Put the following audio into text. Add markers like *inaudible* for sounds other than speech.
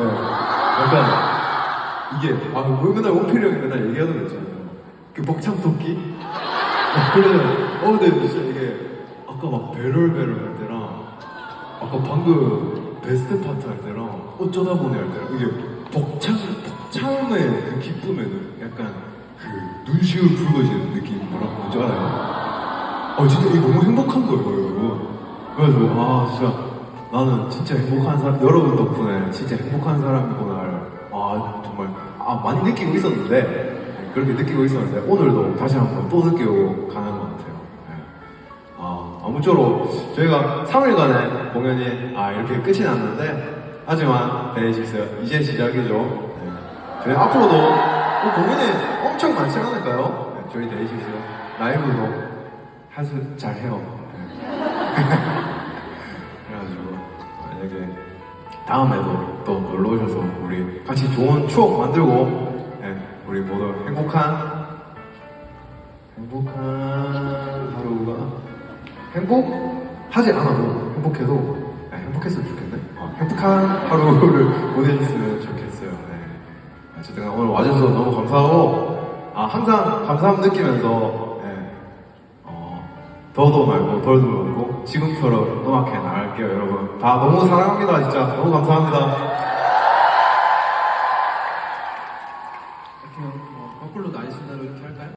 네. 약간 이게 아뭐 맨날 원필이 형이 맨날 얘기하는 거 있잖아요. 그 벅참 토끼. 그래. 어 근데 진짜 이게 아까 막 배럴배럴 할 때랑 아까 방금 베스트 파트 할 때랑 어쩌다 보니 할 때랑 이게 벅참 벅참의 그 기쁨에는 약간 그 눈시울 붉어지는 느낌 뭐라고 알아요? 어 진짜 이게 너무 행복한 거예요 여러분. 그래서 아 진짜 나는 진짜 행복한 사람 여러분 덕분에 진짜 행복한 사람이구나 아 정말 아 많이 느끼고 있었는데 네, 그렇게 느끼고 있었는데 오늘도 다시 한번 또 느끼고 가는 것 같아요. 네. 아, 아무쪼록 저희가 3일간의 공연이 아, 이렇게 끝이 났는데 하지만 데이식스 이제 시작이죠. 네. 저희 앞으로도 뭐 공연이 엄청 많지 않을까요? 네, 저희 데이식스 라이브도 할수 잘해요. *laughs* 만약에 다음에도 또 놀러 오셔서 우리 같이 좋은 추억 만들고 네, 우리 모두 행복한 행복한 하루가 행복하지 않아도 행복해도 네, 행복했으면 좋겠네. 어, 행복한 하루를 *laughs* 보내셨으면 좋겠어요. 네. 어쨌든 오늘 와주셔서 너무 감사하고 아, 항상 감사함 느끼면서 더도 말고 덜도 말고 지금처럼 음악회 나갈게요 여러분. 다 너무 사랑합니다 진짜. 너무 감사합니다. 이렇게 뭐 거꾸로 나이 순다로 이렇게 할까요?